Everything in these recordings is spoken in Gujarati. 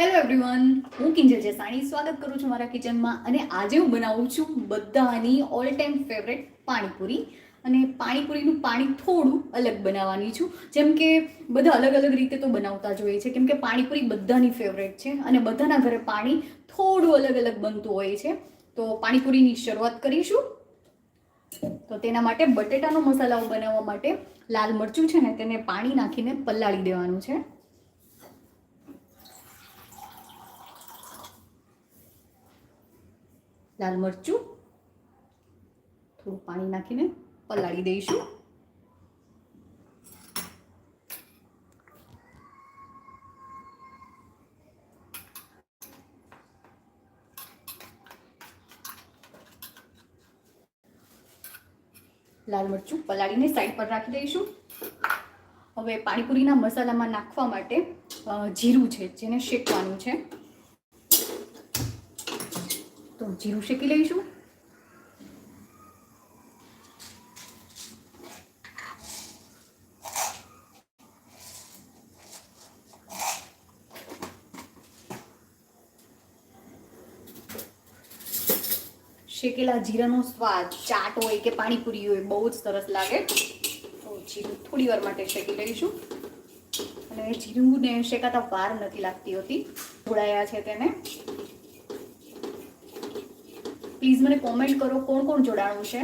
હેલો એવરીવન હું કિંજલ જેસાણી. સ્વાગત કરું છું મારા કિચનમાં અને આજે હું બનાવું છું બધાની ઓલ ટાઈમ ફેવરેટ પાણીપુરી. અને પાણીપુરીનું પાણી થોડું અલગ બનાવવાની છું. જેમ કે બધા અલગ અલગ રીતે તો બનાવતા જોઈએ છે. કેમ કે પાણીપુરી બધાની ફેવરેટ છે અને બધાના ઘરે પાણી થોડું અલગ અલગ બનતું હોય છે. તો પાણીપુરીની શરૂઆત કરીશું. તો તેના માટે બટેટાનો મસાલાઓ બનાવવા માટે લાલ મરચું છે ને તેને પાણી નાખીને પલાળી દેવાનું છે. લાલ મરચું, થોડું પાણી નાખીને પલાળી દઈશું. લાલ મરચું પલાળીને સાઈડ પર રાખી દઈશું. હવે પાણીપુરીના મસાલામાં નાખવા માટે જીરું છે, જેને શેકવાનું છે તો જીરું શેકી લઈશું. શેકેલા જીરાનો સ્વાદ, ચાટ હોય કે પાણીપુરી હોય, બહુ જ સરસ લાગે. તો જીરું થોડી વાર માટે શેકી લઈશું. અને જીરુંને શેકાતા વાર નથી લાગતી હોતી. ઢોળાયા છે તેને. પ્લીઝ મને કોમેન્ટ કરો કોણ કોણ જોડાણું છે?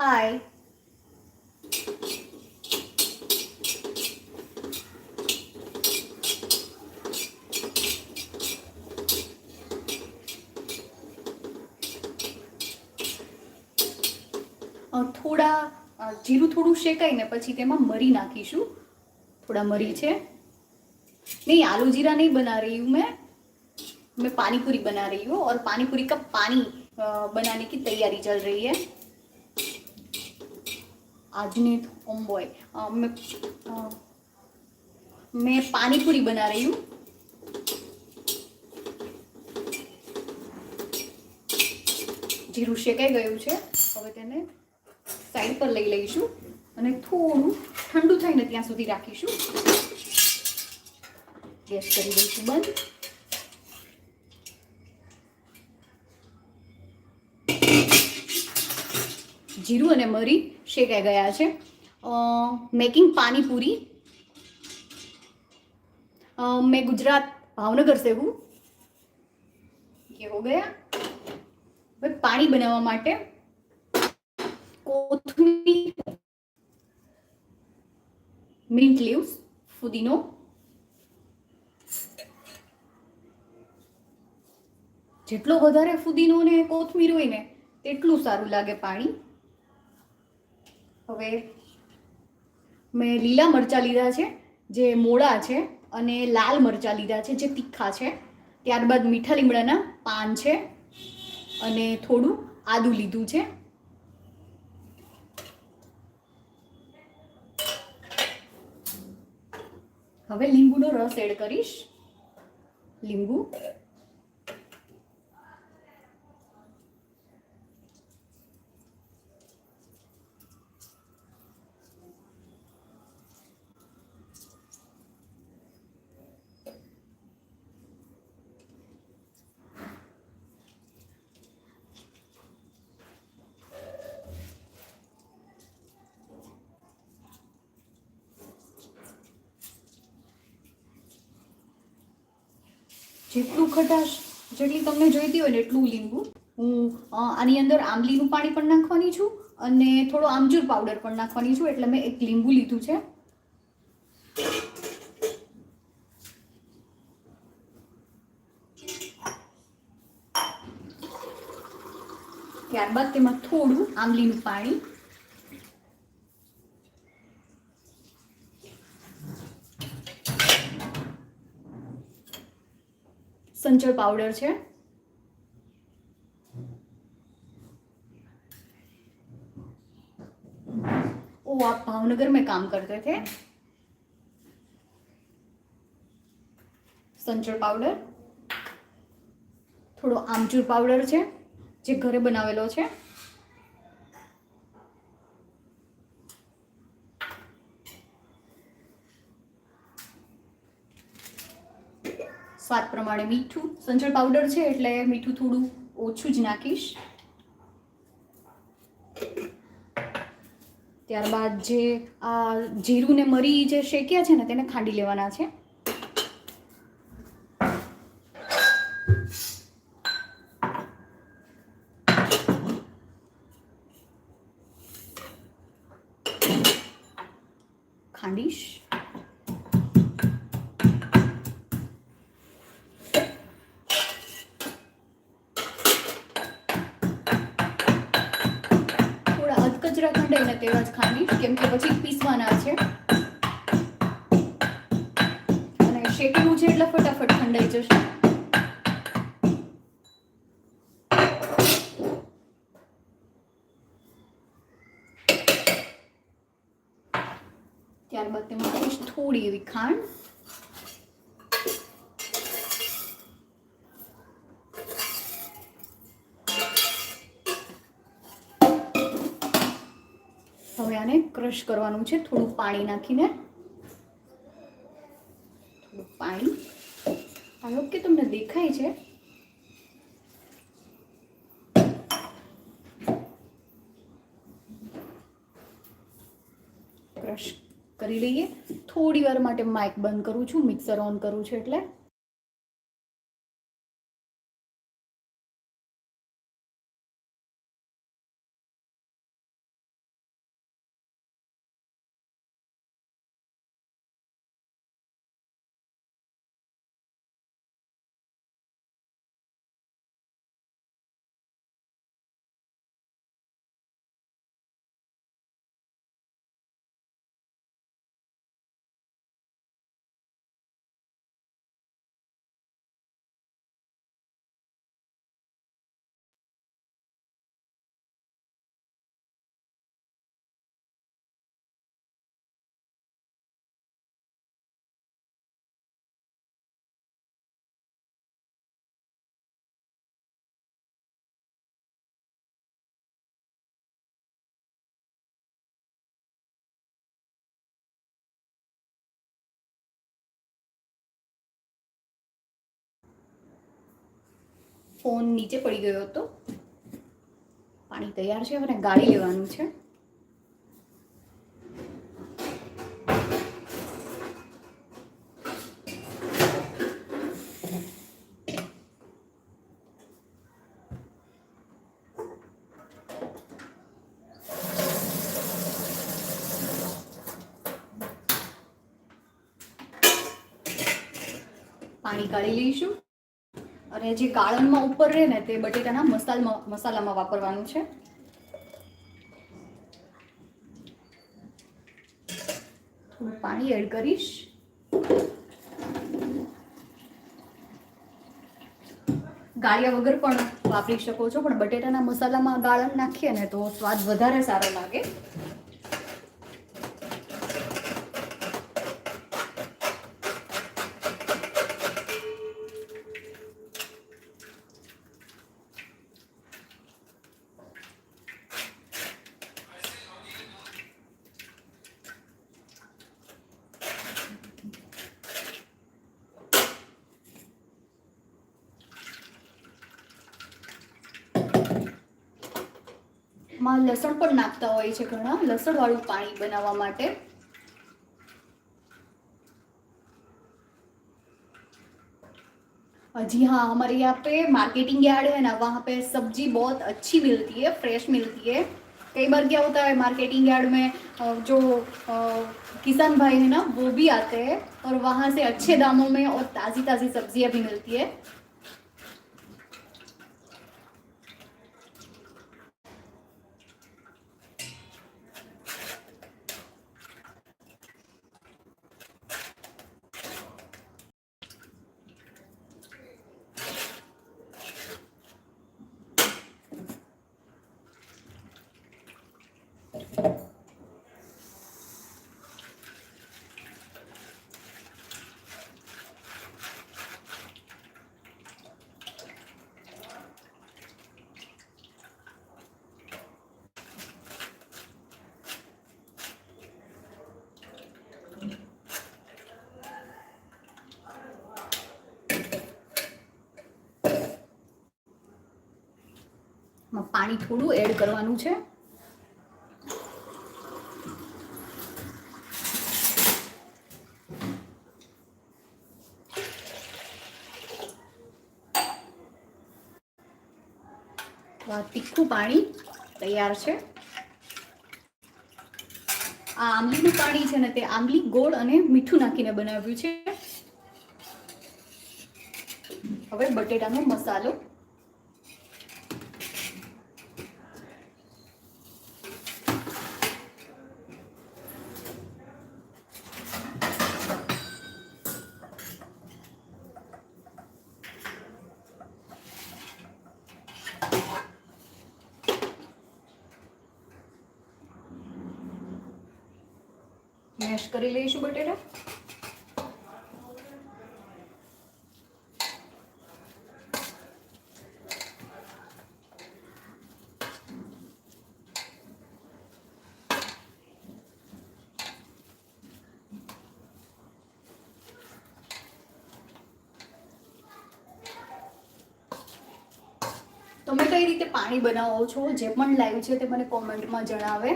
ઉત્કર્ષ હાય અ, થોડા અ, જીરું થોડું શેકાય ને પછી તેમાં મરી નાખીશું થોડા મરી છે नहीं आलू जीरा नहीं बना रही हूँ मैं मैं पानी पूरी बना रही हूँ और पानी पूरी का पानी अ, बनाने की तैयारी चल रही है આજની ઓમ બોય मैं अ, मैं पानी पूरी बना रही हूँ જીરું શેકાઈ ગયું છે હવે તેને સાઈડ પર લઈ લઈશું અને થોડું ઠંડુ થાય ને ત્યાં સુધી રાખીશું ગેસ કરી દઈશું બંધ જીરું અને મરી શેકાઈ ગયા છે મેકિંગ પાણીપુરી अ, मैं गुजरात भावनगर से हूँ ये हो गया હવે પાણી બનાવવા માટે કોથમીર મિન્ટ લીવ્સ ફુદીનો જેટલો વધારે ફુદીનો ને કોથમીર હોય ને તેટલું સારું લાગે પાણી હવે મેં લીલા મરચાં લીધા છે, જે મોળા છે અને લાલ મરચાં લીધા છે, જે તીખા છે. ત્યારબાદ મીઠા લીમડાના પાન છે અને થોડું આદું લીધું છે. હવે લીંબુનો રસ એડ કરીશ. લીંબુ જેટલું ખટાશ જેટલી તમને જોઈતી હોય ને એટલું લીંબુ. હું આની અંદર આંબલીનું પાણી પણ નાખવાની છું અને થોડો આમચૂર પાવડર પણ નાખવાની છું, એટલે મેં એક લીંબુ લીધું છે. ત્યારબાદ તેમાં થોડું આંબલીનું પાણી સંચળ પાવડર છે ओ आप भावनगर में काम करते थे સંચળ પાવડર થોડો આમચૂર પાવડર છે જે ઘરે બનાવેલો છે સ્વાદ પ્રમાણે મીઠું. સંચળ પાવડર છે એટલે મીઠું થોડું ઓછું જ નાખીશ. ત્યારબાદ જે આ જીરું ને મરી જે શેક્યા છે ને તેને ખાંડી લેવાના છે. ખાંડીશ. તેવા જ ખાંડી કેમ કે પછી પીસવાના છે. અને શેકેલું છે એટલે ફટાફટ ખંડાઈ જશે. ત્યારબાદ તેમાં થોડી એવી ખાંડ. ક્રશ કરવાનું છે, થોડું પાણી નાખીને. થોડું પાણી. આ ઓકે તમને દેખાય છે. ક્રશ કરી લઈએ. થોડી વાર માટે માઇક બંધ કરું છું મિક્સર ઓન કરું છું એટલે. ફોન નીચે પડી ગયો હતો. પાણી તૈયાર છે, હવે ગાળી લેવાનું છે. પાણી કાઢી લઈશું. અને જે ગાળણમાં ઉપર રહે ને તે બટેટાના મસાલમાં મસાલામાં વાપરવાનું છે. થોડું પાણી એડ કરીશ. ગાળિયા વગર પણ વાપરી શકો છો, પણ બટેટાના મસાલામાં ગાળણ નાખીએ ને તો સ્વાદ વધારે સારો લાગે. માં લસણ પણ નાખતા હોય છે ઘણા લસણ વાળું પાણી બનાવવા માટે जी हाँ हमारे यहाँ पे मार्केटिंग यार्ड है ना वहाँ पे सब्जी बहुत अच्छी मिलती है फ्रेश मिलती है कई बार क्या होता है मार्केटिंग यार्ड में अ, जो अ, किसान भाई है ना वो भी आते हैं और वहाँ से अच्छे दामों में और ताज़ी ताज़ी सब्जियाँ भी मिलती है પાણી થોડું એડ કરવાનું છે. આ તીખું પાણી તૈયાર છે. આ આંબલીનું પાણી છે ને તે આંબલી ગોળ અને મીઠું નાખીને બનાવ્યું છે. હવે બટેટાનો મસાલો મેશ કરી લઈશું બટેટા. તમે કઈ રીતે પાણી બનાવો છો? જે પણ લાઈવ છે તે મને કોમેન્ટમાં જણાવે.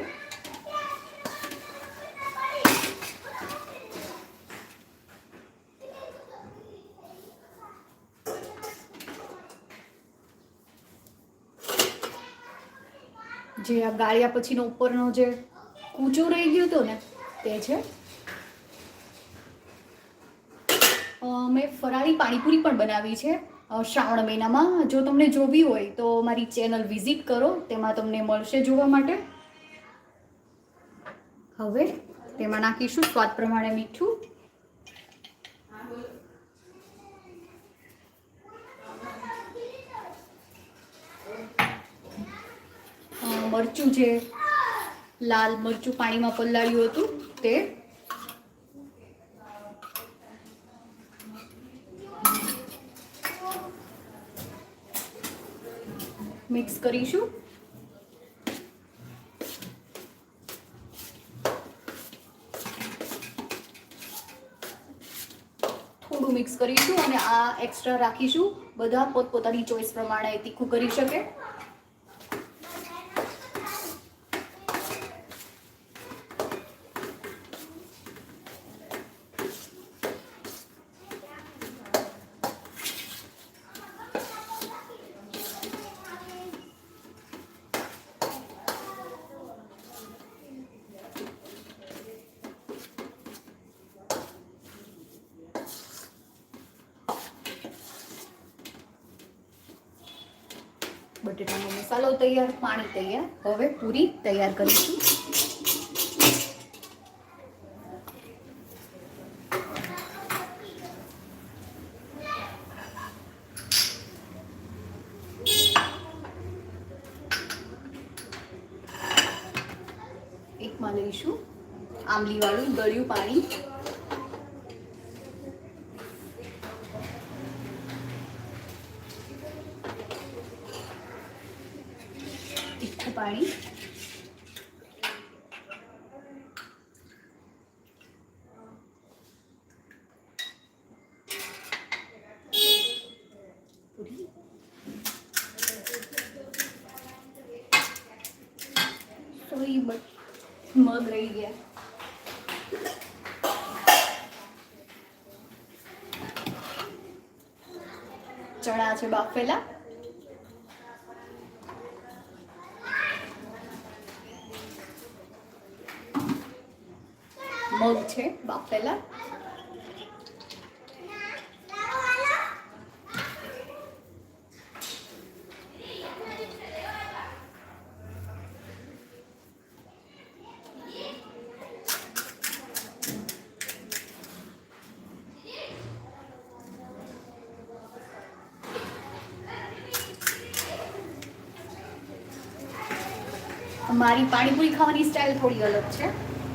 જે આ ગાળિયા પછીનો ઉપરનો જે કૂચો રહી ગયો હતો ને, તે છે. મેં ફરાળી પાણીપુરી પણ બનાવી છે. શ્રાવણ મહિનામાં. જો તમને જોવી હોય તો મારી ચેનલ વિઝિટ કરો. તેમાં તમને મળશે જોવા માટે. હવે તેમાં નાખીશું સ્વાદ પ્રમાણે મીઠું. મરચું જે લાલ મરચું પાણીમાં પલાળ્યું હતું તે મિક્સ કરીશું. થોડું મિક્સ કરીશું અને આ એક્સ્ટ્રા રાખીશું. બધા પોતપોતાની ચોઈસ પ્રમાણે તીખું કરી શકે. બટેટાનો મસાલો તૈયાર, પાણી તૈયાર. હવે પૂરી તૈયાર કરીશું. એકમાં લઈશું. આંબલી વાળું ગળ્યું પાણી તીખું પાણી પૂરી સોરી બટ મગ રહી ગયા ચણા છે બાફેલા મગ છે બાફેલા. મારી પાણીપુરી ખાવાની સ્ટાઇલ થોડી અલગ છે.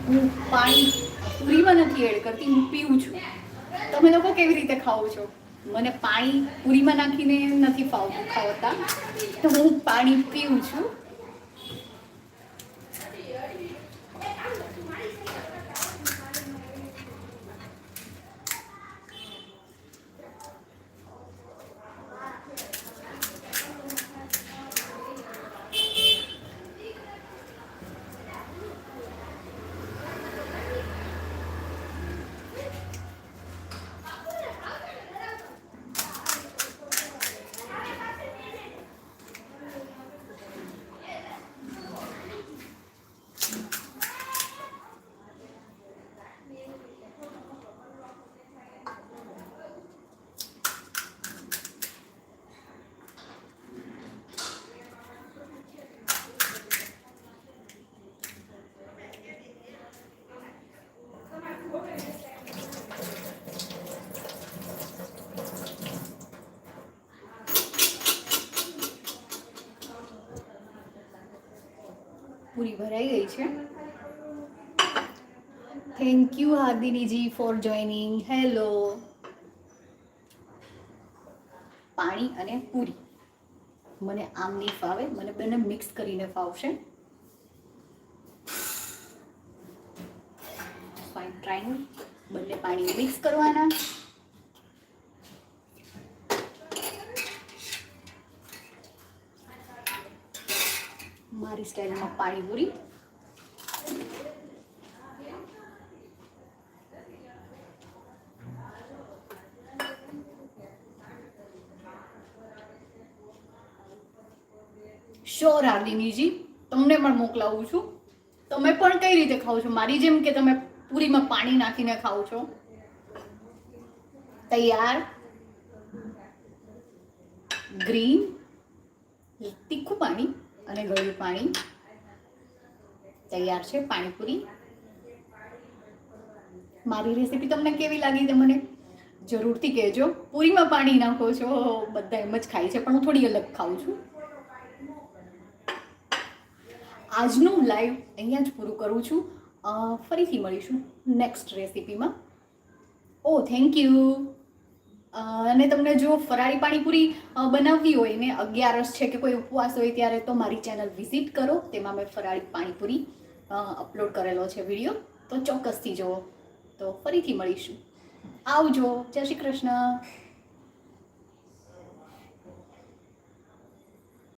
હું પાણી પૂરીમાં નથી એડ કરતી, હું પીવું છું. તમે લોકો કેવી રીતે ખાઓ છો? મને પાણી પૂરીમાં નાખીને નથી ફાવતું ખાવતા, તો હું પાણી પીવું છું. પૂરી ભરાઈ ગઈ છે. Thank you Hardiniji for joining hello પાણી અને પૂરી. મને આમ નહીં ફાવે, મને બંને મિક્સ કરીને ફાવશે. ફાઇન ટ્રાઈંગ બંને પાણી મિક્સ કરવાના. મારી સ્ટાઇલમાં પાણીપુરી શ્યોર હાર્દિનીજી તમને પણ મોકલાવું છું. તમે પણ કઈ રીતે ખાઓ છો? મારી જેમ કે તમે પૂરીમાં પાણી નાખીને ખાઓ છો? તૈયાર? ગ્રીન અને ગળ્યું પાણી તૈયાર છે, પાણીપુરી. મારી રેસીપી તમને કેવી લાગી તે મને જરૂરથી કહેજો. પૂરીમાં પાણી નાખો છો, બધા એમ જ ખાય છે, પણ હું થોડી અલગ ખાઉં છું. આજનું લાઈવ અહીંયા જ પૂરું કરું છું. ફરીથી મળીશું નેક્સ્ટ રેસીપીમાં ઓ થેન્ક યુ અને તમને જો ફરાળી પાણીપુરી બનાવવી હોય, ને અગિયારસ છે કે કોઈ ઉપવાસ હોય ત્યારે, તો મારી ચેનલ વિઝિટ કરો. તેમાં મેં ફરાળી પાણીપુરી અપલોડ કરેલો છે વીડિયો. તો ચોક્કસથી જુઓ. તો ફરીથી મળીશું. આવજો. જય શ્રી કૃષ્ણ.